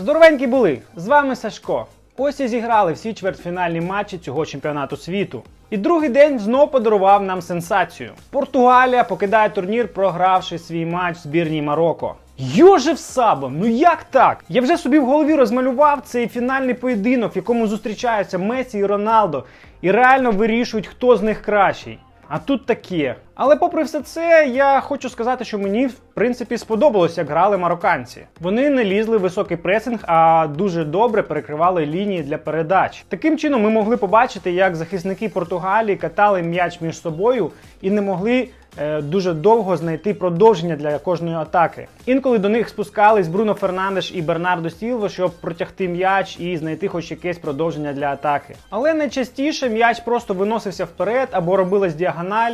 Здоровенькі були! З вами Сашко. Ось і зіграли всі чвертьфінальні матчі цього чемпіонату світу. І другий день знов подарував нам сенсацію. Португалія покидає турнір, програвши свій матч збірній Марокко. Йожев Сабом, ну як так? Я вже собі в голові розмалював цей фінальний поєдинок, в якому зустрічаються Месі і Роналдо, і реально вирішують, хто з них кращий. А тут таке. Але попри все це, я хочу сказати, що мені в принципі сподобалось, як грали марокканці. Вони не лізли в високий пресинг, а дуже добре перекривали лінії для передач. Таким чином, ми могли побачити, як захисники Португалії катали м'яч між собою і не могли дуже довго знайти продовження для кожної атаки. Інколи до них спускались Бруно Фернандеш і Бернардо Сілва, щоб протягти м'яч і знайти хоч якесь продовження для атаки. Але найчастіше м'яч просто виносився вперед або робилась діагональ.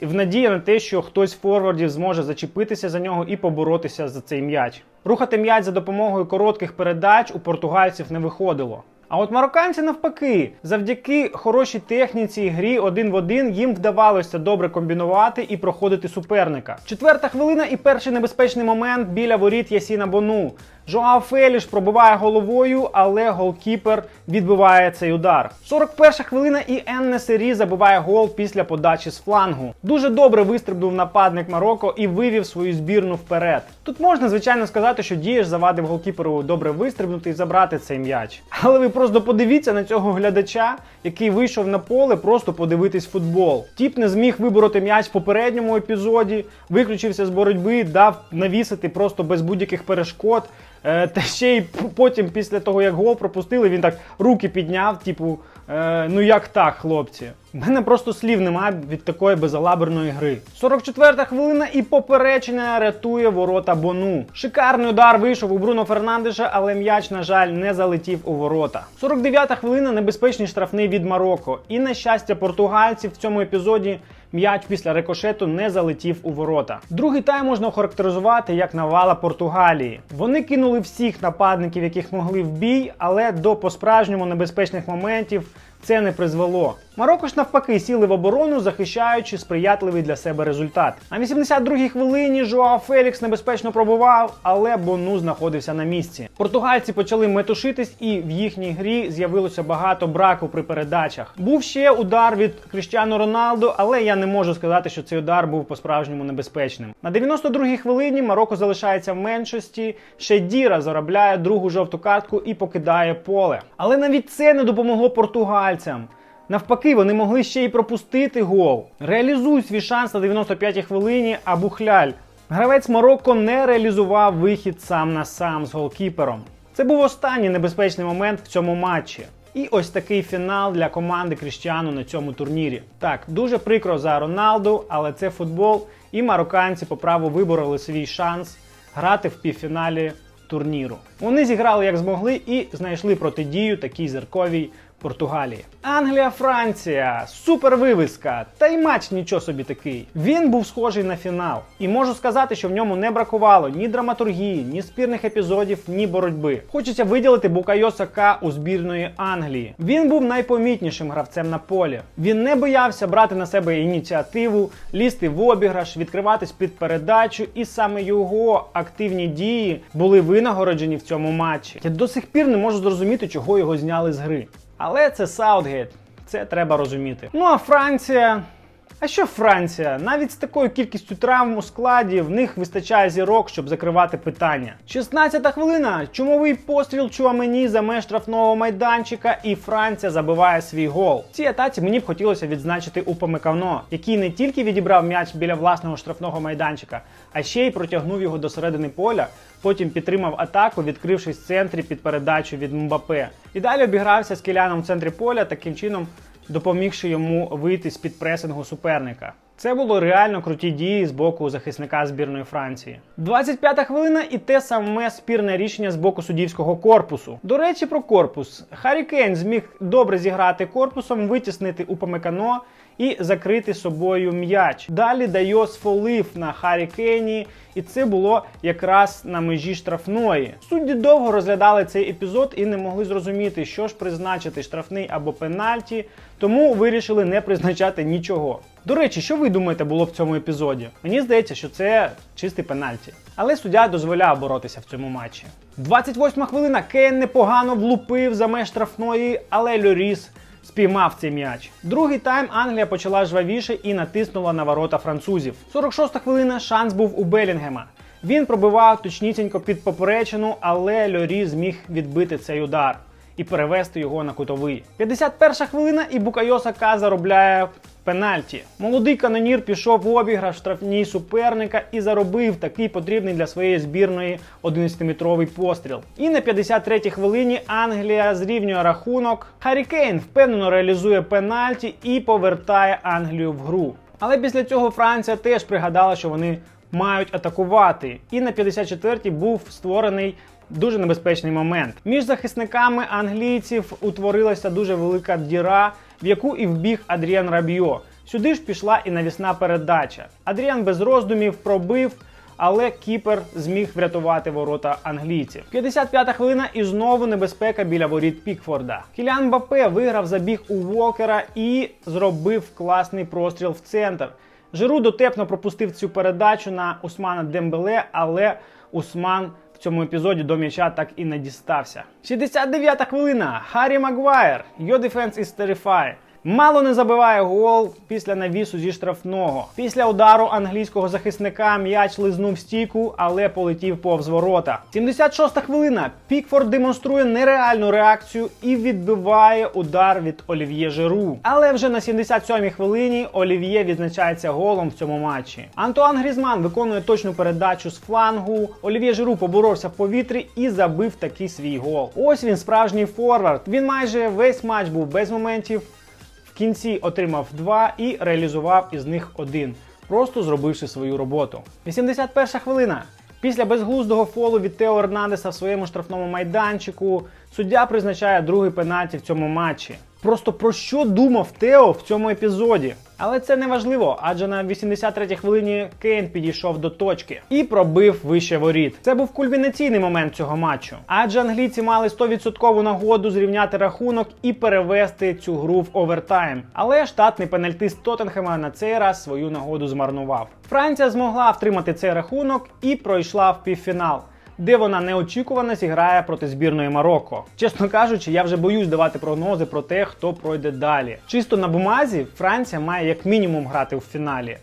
В надії на те, що хтось з форвардів зможе зачепитися за нього і поборотися за цей м'яч. Рухати м'яч за допомогою коротких передач у португальців не виходило. А от марокканці навпаки, завдяки хорошій техніці і грі один в один їм вдавалося добре комбінувати і проходити суперника. Четверта хвилина і перший небезпечний момент біля воріт Ясіна Бону. Жоао Феліш пробиває головою, але голкіпер відбиває цей удар. 41 хвилина і Енне Сері забиває гол після подачі з флангу. Дуже добре вистрибнув нападник Марокко і вивів свою збірну вперед. Тут можна, звичайно, сказати, що дієш завадив голкіперу добре вистрибнути і забрати цей м'яч. Але ви просто подивіться на цього глядача, який вийшов на поле просто подивитись футбол. Тіп не зміг вибороти м'яч в попередньому епізоді, виключився з боротьби, дав навісити просто без будь-яких перешкод. Е, Та ще й потім, після того, як гол пропустили, він так руки підняв, типу, е, ну як так, хлопці? У мене просто слів немає від такої безалаберної гри. 44-та хвилина і поперечення рятує ворота Бону. Шикарний удар вийшов у Бруно Фернандеша, але м'яч, на жаль, не залетів у ворота. 49-та хвилина небезпечний штрафний від Марокко. І на щастя португальців в цьому епізоді м'яч після рикошету не залетів у ворота. Другий тайм можна охарактеризувати як навала Португалії. Вони кинули всіх нападників, яких могли в бій, але до по-справжньому небезпечних моментів це не призвело. Марокко ж навпаки сіли в оборону, захищаючи сприятливий для себе результат. На 82-й хвилині Жоао Фелікс небезпечно пробував, але Бону знаходився на місці. Португальці почали метушитись, і в їхній грі з'явилося багато браку при передачах. Був ще удар від Кріштіану Роналду, але я не можу сказати, що цей удар був по-справжньому небезпечним. На 92-й хвилині Марокко залишається в меншості. Шедіра заробляє другу жовту картку і покидає поле. Але навіть це не допомогло португальцям. Навпаки, вони могли ще й пропустити гол. Реалізуй свій шанс на 95-й хвилині, а Бухляль. Гравець Марокко не реалізував вихід сам на сам з голкіпером. Це був останній небезпечний момент в цьому матчі. І ось такий фінал для команди Кріштіану на цьому турнірі. Так, дуже прикро за Роналду, але це футбол, і марокканці по праву вибороли свій шанс грати в півфіналі турніру. Вони зіграли як змогли і знайшли протидію такій зірковій Португалії. Англія, Франція, супер вивиска. Та й матч нічого собі такий. Він був схожий на фінал. І можу сказати, що в ньому не бракувало ні драматургії, ні спірних епізодів, ні боротьби. Хочеться виділити Букайо Сака у збірної Англії. Він був найпомітнішим гравцем на полі. Він не боявся брати на себе ініціативу, лізти в обіграш, відкриватись під передачу, і саме його активні дії були винагороджені в цьому матчі. Я до сих пір не можу зрозуміти, чого його зняли з гри. Але це Саутгейт, це треба розуміти. Ну а Франція. А що Франція? Навіть з такою кількістю травм у складі в них вистачає зірок, щоб закривати питання. 16-та хвилина. Чумовий постріл Чуамені за меж штрафного майданчика, і Франція забиває свій гол. В цій атаці мені б хотілося відзначити Упамекано, який не тільки відібрав м'яч біля власного штрафного майданчика, а ще й протягнув його до середини поля. Потім підтримав атаку, відкрившись в центрі під передачу від Мбапе. І далі обігрався з кіляном в центрі поля, таким чином допомігши йому вийти з під пресингу суперника. Це було реально круті дії з боку захисника збірної Франції. 25-та хвилина і те саме спірне рішення з боку суддівського корпусу. До речі, про корпус. Харі Кейн зміг добре зіграти корпусом, витіснити Упамекано і закрити собою м'яч. Далі Дайос фолив на Харі Кейні, і це було якраз на межі штрафної. Судді довго розглядали цей епізод і не могли зрозуміти, що ж призначити штрафний або пенальті, тому вирішили не призначати нічого. До речі, що ви думаєте було в цьому епізоді? Мені здається, що це чистий пенальті. Але суддя дозволяв боротися в цьому матчі. 28 хвилина Кейн непогано влупив за меж штрафної, але Льоріс спіймав цей м'яч. Другий тайм Англія почала жвавіше і натиснула на ворота французів. 46 хвилина шанс був у Белінгема. Він пробивав точнісінько під поперечину, але Льорі зміг відбити цей удар і перевести його на кутовий. 51 хвилина і Букайо Сака заробляє пенальті. Молодий канонір пішов в обіграш штрафній суперника і заробив такий потрібний для своєї збірної 11-метровий постріл. І на 53-й хвилині Англія зрівнює рахунок. Харі Кейн впевнено реалізує пенальті і повертає Англію в гру. Але після цього Франція теж пригадала, що вони мають атакувати. І на 54-й був створений дуже небезпечний момент. Між захисниками англійців утворилася дуже велика діра, в яку і вбіг Адріан Рабіо. Сюди ж пішла і навісна передача. Адріан без роздумів пробив. Але кіпер зміг врятувати ворота англійців. 55-та хвилина і знову небезпека біля воріт Пікфорда. Кілян Бапе виграв забіг у Вокера і зробив класний простріл в центр. Жиру дотепно пропустив цю передачу на Усмана Дембеле, але Усман в цьому епізоді до м'яча так і не дістався. 69-та хвилина. Харі Магуайр. Your defense is terrifying. Мало не забиває гол після навісу зі штрафного. Після удару англійського захисника м'яч лизнув стійку, але полетів повз ворота. 76-та хвилина. Пікфорд демонструє нереальну реакцію і відбиває удар від Олів'є Жиру. Але вже на 77-й хвилині Олів'є відзначається голом в цьому матчі. Антуан Грізман виконує точну передачу з флангу. Олів'є Жиру поборовся в повітрі і забив такий свій гол. Ось він справжній форвард. Він майже весь матч був без моментів. Кінці отримав два і реалізував із них один, просто зробивши свою роботу. 81 хвилина. Після безглуздого фолу від Тео Ернандеса в своєму штрафному майданчику суддя призначає другий пенальті в цьому матчі. Просто про що думав Тео в цьому епізоді? Але це не важливо, адже на 83-й хвилині Кейн підійшов до точки і пробив вище воріт. Це був кульмінаційний момент цього матчу. Адже англійці мали 100% нагоду зрівняти рахунок і перевести цю гру в овертайм. Але штатний пенальтист Тоттенхема на цей раз свою нагоду змарнував. Франція змогла втримати цей рахунок і пройшла в півфінал де вона неочікувано зіграє проти збірної Марокко. Чесно кажучи, я вже боюсь давати прогнози про те, хто пройде далі. Чисто на бумазі Франція має як мінімум грати в фіналі.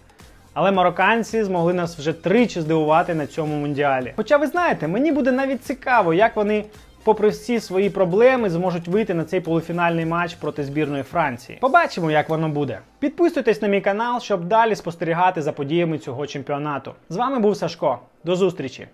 Але марокканці змогли нас вже тричі здивувати на цьому мундіалі. Хоча ви знаєте, мені буде навіть цікаво, як вони. Попри всі свої проблеми, зможуть вийти на цей полуфінальний матч проти збірної Франції. Побачимо, як воно буде. Підписуйтесь на мій канал, щоб далі спостерігати за подіями цього чемпіонату. З вами був Сашко. До зустрічі!